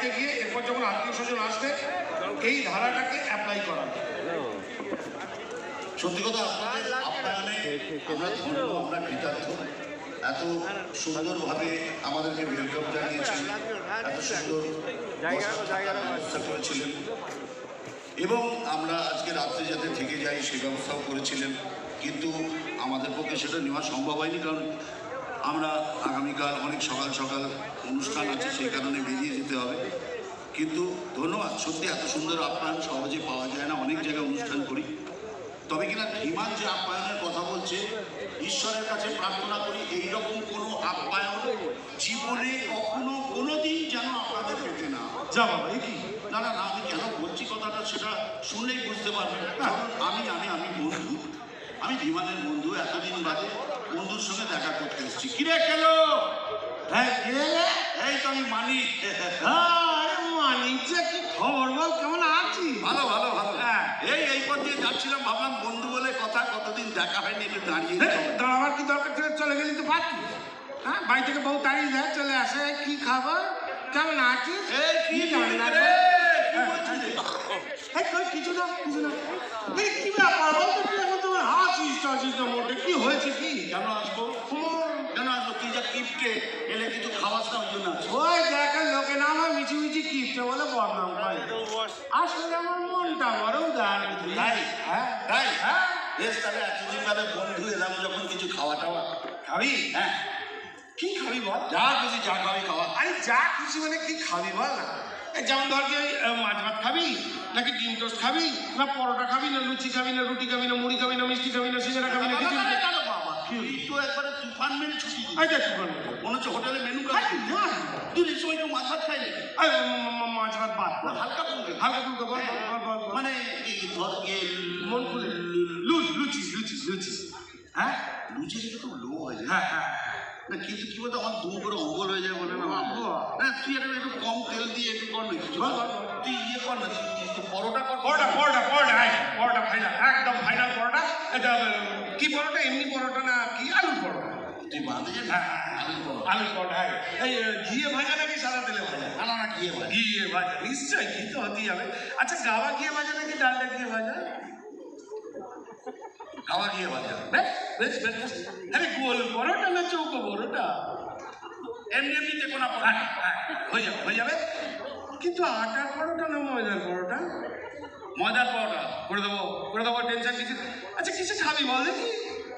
বাড়িতে গিয়ে এরপর যখন আত্মীয় স্বজন আসবে, এই ধারাটাকে অ্যাপ্লাই করা সত্যি কথা, আপনাদের আপ্যায়নে আমরা কৃতার্থ। এত সুন্দরভাবে আমাদেরকে ওয়েলকাম জানিয়েছেন এত সুন্দর করেছিলেন। এবং আমরা আজকে রাত্রে যাতে থেকে যাই, সে ব্যবস্থাও করেছিলেন। কিন্তু আমাদের পক্ষে সেটা নেওয়া সম্ভব হয়নি, কারণ আমরা আগামীকাল অনেক সকাল সকাল অনুষ্ঠান আছে সেই কারণে বেরিয়ে যেতে হবে। কিন্তু ধন্যবাদ সত্যি এত সুন্দর আপ্যায়ন সহজে পাওয়া যায় না অনেক জায়গায় অনুষ্ঠান করি। তবে কিনা ধীমান যে আপ্যায়নের কথা বলছে ঈশ্বরের কাছে প্রার্থনা করি এইরকম কোনো আপ্যায়ন জীবনে কখনো কোনোদিন যেন আপনাদের পেতে না। হয়। যা বাবা কি? না না না আমি কেন বলছি কথাটা সেটা শুনলেই বুঝতে পারবেন। কারণ আমি আমি আমি বন্ধু আমি ধীমানের বন্ধু এতদিন বাদে বন্ধুর সঙ্গে দেখা করতে এসেছি। কিরে কেন? হ্যাঁ এই তো আমি মানি আরে মানিকছে কি খবর বল? কেমন আছিস? ভালো ভালো ভালো। হ্যাঁ। এই এই পথ দিয়ে যাচ্ছিলাম ভাবলাম বন্ধু বলে কথা কতদিন দেখা হয়নি একটু দাঁড়িয়ে হ্যাঁ, যাব। দাঁড়াবার কি দরকার ছিল চলে গেলি তো হ্যাঁ বাড়ি থেকে বউ তাড়িয়ে দেয় চলে আসে কি খাবার? কেমন আছিস? এই কি রান্না রে? রে? কিছু না কিছু না এই কি ব্যাপার বল তো তুই এখন তোমার হাসিস টাসিস না মোটে কি হয়েছে কি? কেন আসব? কেন আসব? তুই যা কিপটে এলে কিছু খাওয়াস না ওই জন্য ওই দেখেন লোকে না আমার মিছি মিছি কিপটে বলে বদনাম করে। আসলে আমার মনটা বড় উদার তাই হ্যাঁ? তাই হ্যাঁ? বেশ তাহলে এতদিন বাদে বন্ধু এলাম যখন কিছু খাওয়া টাওয়া খাবি? হ্যাঁ। কি খাবি বল? যা খুশি যা খাবি খাওয়া। আরে যা খুশি মানে কি খাবি বল? না যেমন ধর কি মাছ ভাত খাবি নাকি ডিম টোস্ট খাবি না পরোটা খাবি না লুচি খাবি না রুটি খাবি না মুড়ি খাবি না মিষ্টি খাবি না কিছু কেন বাবা তুই তো একবারে তুফান মেরে ছুটি মনে হচ্ছে হোটেলে মেনু কার্ড না। তুই এই সময় মাছ ভাত খাই মাছ ভাত বাদ। হালকা ফুলকা। হালকা ফুলকা বল মানে ধর মন খুলে। লুচ লুচি লুচি লুচি হ্যাঁ? লুচি খেতে খুব লো হয়ে যায় হ্যাঁ হ্যাঁ না কিন্তু কি বলতো আমার দুম করে অম্বল হয়ে যায় বলে না? না তুই একটা একটু কম তেল দিয়ে একটু কর না কিছু। তুই ইয়ে কর না পরোটা কর। পরোটা পরোটা পরোটা হ্যাঁ পরোটা ফাইনাল একদম ফাইনাল পরোটা। এটা কি পরোটা? এমনি পরোটা না তুই বাঁধে হ্যাঁ, আলু পরোটা হ্যাঁ। এই ঘিয়ে ভাজা নাকি সাদা তেলে ভাজা? না না না কি ঘিয়ে ভাজা নিশ্চয়ই ঘি তো হতেই হবে। আচ্ছা গাওয়া ঘিয়ে ভাজা নাকি ডালটা ঘিয়ে ভাজা? খাওয়া গিয়ে ভাজা। বেশ বেশ বেশ বেশ। আরে গোল না চৌকো পরোটা? এমনি এমনি দেখো না হ্যাঁ, হ্যাঁ, যাবে হয়ে যাবে। কিন্তু আটার পরোটা না ময়দার পরোটা? মজার পরোটা করে দেবো করে দেবো টেনশন কিছু। আচ্ছা কিছু খাবি বল দেখি।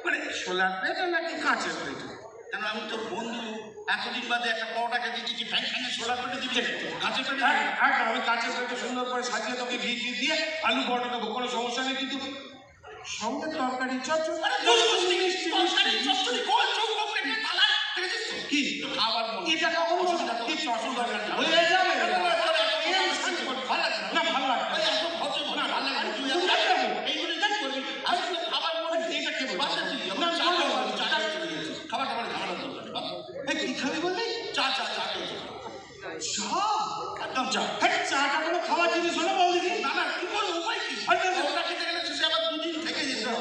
মানে প্লেটে নাকি কাঁচের প্লেটে কেন আমি তোর বন্ধু এতদিন বাদে একটা পরোটা খেতে দিচ্ছি ঠ্যাং ঠ্যাঙে সোলা পেটে দিচ্ছি কাঁচে পেটে হ্যাঁ, আমি কাঁচের প্লেটে সুন্দর করে সাজিয়ে তোকে ঘি ঘি দিয়ে আলু পরোটা দেবো কোনো সমস্যা নেই কিন্তু সঙ্গে তরকারি কি? খাবার এটা কখন? হয়ে যাবে না ভালো লাগবে না। এটা কে বলছে? না, না, না, এই কি খাবি বললি চা হ্যাঁ চাটা কোনো খাওয়ার জিনিস হলো বল দেখি আরে,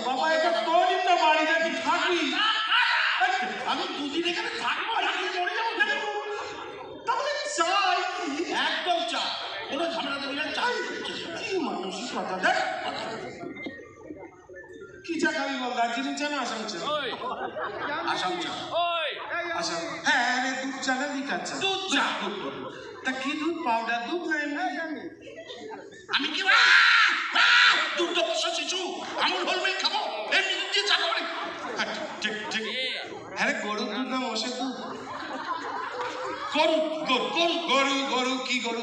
বাবা এটা তোরই তো বাড়ি নাকি থাকবি? আমি দুদিন এখানে থাকব নাকি মরে যাব। তাহলে চাই একদম চা। কোনো ঝামেলা দেবে না চা। কি মানসিকতা? দেখ কি চা খাবি বল? দার্জিলিং চা না আসাম চা? আসাম চা। আসাম হ্যাঁ রে দুধ চা না লিকার দুধ চা তা কি দুধ? পাউডার দুধ? না এমনি আমি। কি দুধ বসা শিশু। আমুল হোল মিল্ক খাব। এমনি দুধ দিয়ে চা খাব হ্যাঁ, ঠিক ঠিক হ্যাঁ রে গরুর দুধ না মোষের দুধ? গরু গরু গরু। গরু গরু কি গরু